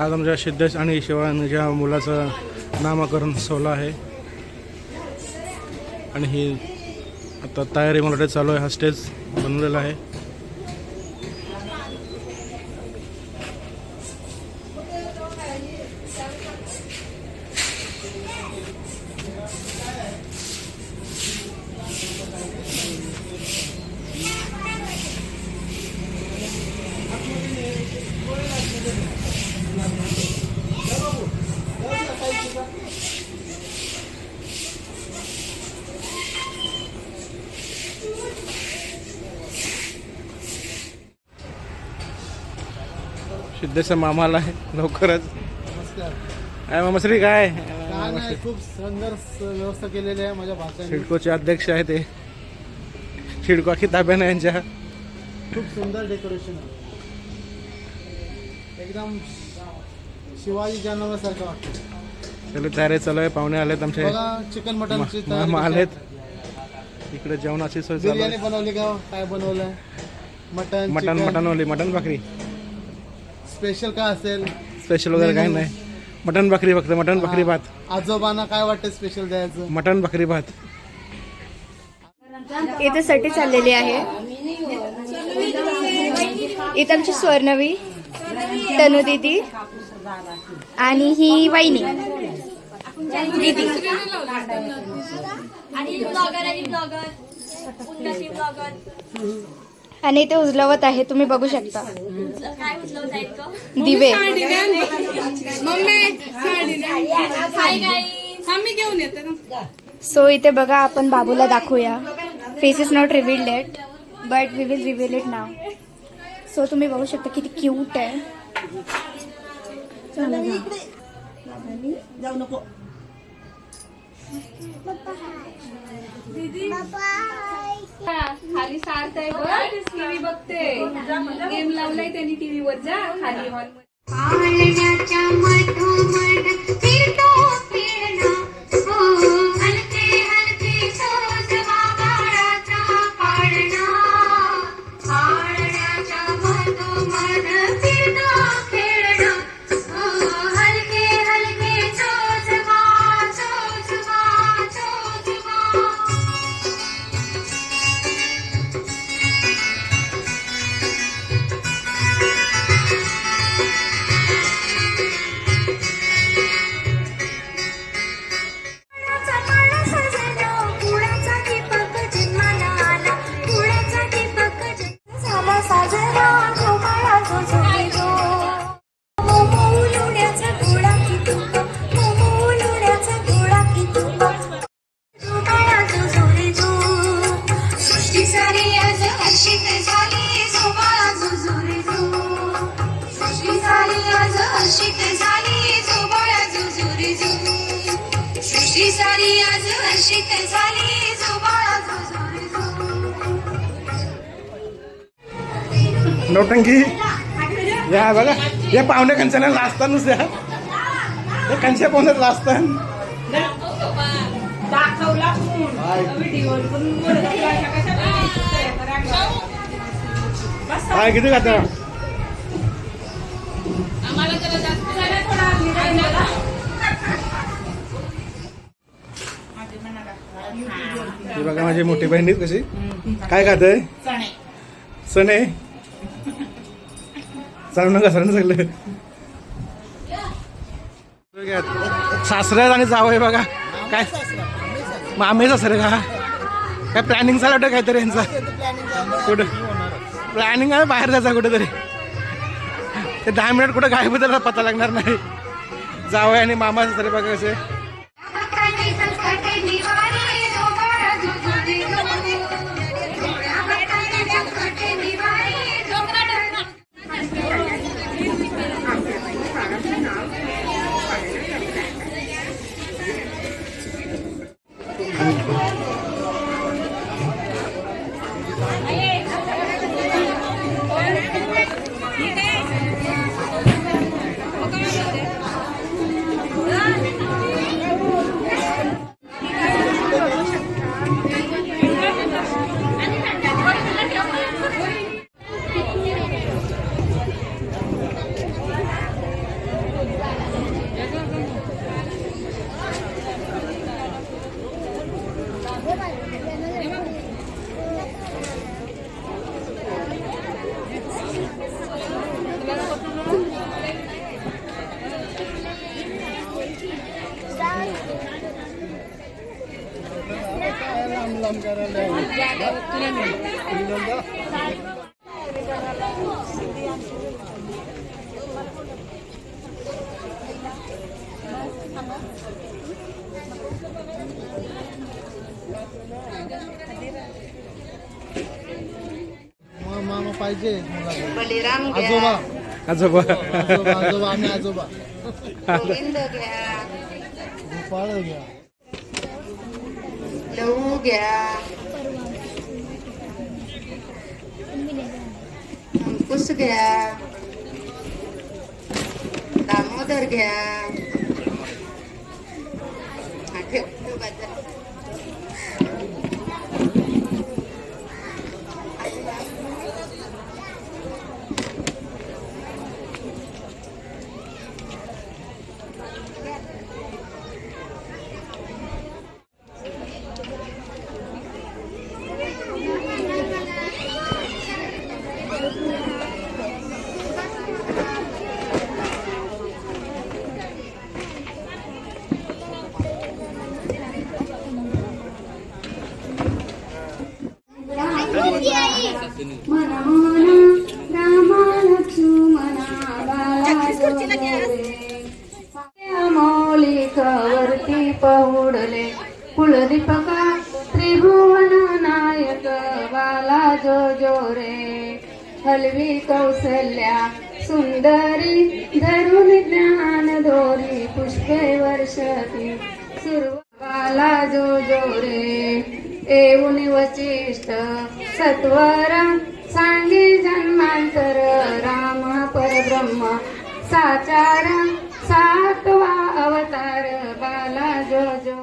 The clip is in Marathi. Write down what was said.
आज आमच्या सिद्धेश आणि शिवानीच्या मुलाचं नामकरण सोहळा आहे. आणि ही आता तयारी मला चालू आहे हा स्टेज बनवलेला आहे. सिद्धेशचा मामा आला आहे लवकरच. नमस्कार. काय मामाश्री काय? खूप सुंदर व्यवस्था केलेली आहे माझ्या भाच्याने. सिडकोचे अध्यक्ष आहे ते. सिडको अख्खी ताब्यानं यांच्या. खूप सुंदर डेकोरेशन आहे. एकदम शिवाजी जन्मासारखं वाटतं. चलो तयारी चालू आहे. पाहुणे आलेत आमचे. बघा चिकन मटनची तयारी मामा कशी आलेत. आहे. इकडे जेवणाची सोय बिर्याणी बनवली का काय बनवलंय? मटन मटन मटन ओली मटन भाकरी. स्पेशल काय असेल? स्पेशल वगैरे काही नाही. मटन भाकरी फक्त मटन भाकरी भात. आजोबांना काय वाटतं स्पेशल द्यायचं? मटन भाकरी भात. इथे साठी चाललेली आहे. इथे आमची स्वर्णवी तनु दीदी आणि ही वाहिनी. दीदी. आणि ब्लॉगर आणि ब्लॉगर. उन्नती ब्लॉगर. आणि इथे उजलवत आहे तुम्ही बघू शकता. दिवे. हाय गाईज आम्ही घेऊन येते ना. सो इथे बघा आपण बाबूला दाखवूया. Face is not revealed yet but we will reveal it now so तुम्ही बघू शकता किती क्यूट आहे. खाली सार्थ आहे बघ. टीव्ही बघते. गेम लावलाय त्यांनी टीव्ही वर जा खाली हॉल सारी आज हर्षित झाली जो. नौटंकी या बघा या पाहुणे कंचाला लाजतात नुसत्या हे कंच्या पाहुण्यात लाजतात काय किती खाता हे बघा माझी मोठी बहिणी कशी. काय खात आहे सणे चालू नका सरण सगळं सासरे आणि जावं बघा. काय? मामे सासरे का? काय प्लॅनिंग झालं वाटतं काहीतरी यांचा? कुठं? प्लॅनिंग आहे बाहेर जायचं कुठेतरी. ते दहा मिनिट कुठं गायब त्याला पत्ता लागणार नाही. जावं आणि मामा सासरे बघा कसे. मामा पाहिजे आजोबा आजोबा आजोबा आजोबा. आम्ही आजोबा गोपाळ घ्या. लहू घ्या अंकुश घ्या. दामोदर घ्या ठेव ठेव, ठेव बाजूला. मौलिकवरती पहुडले कुलदीपका त्रिभुवन नायक वाला जो जो रे हलवी कौसल्या सुंदरी धरून ज्ञान दोरी पुष्पे वर्षती सुरवाला जो जो रे येऊन वचिष्ठ सत्वर सांगे जन्मांतर राम परब्रह्म साचार सातवा अवतार बाला जो जो.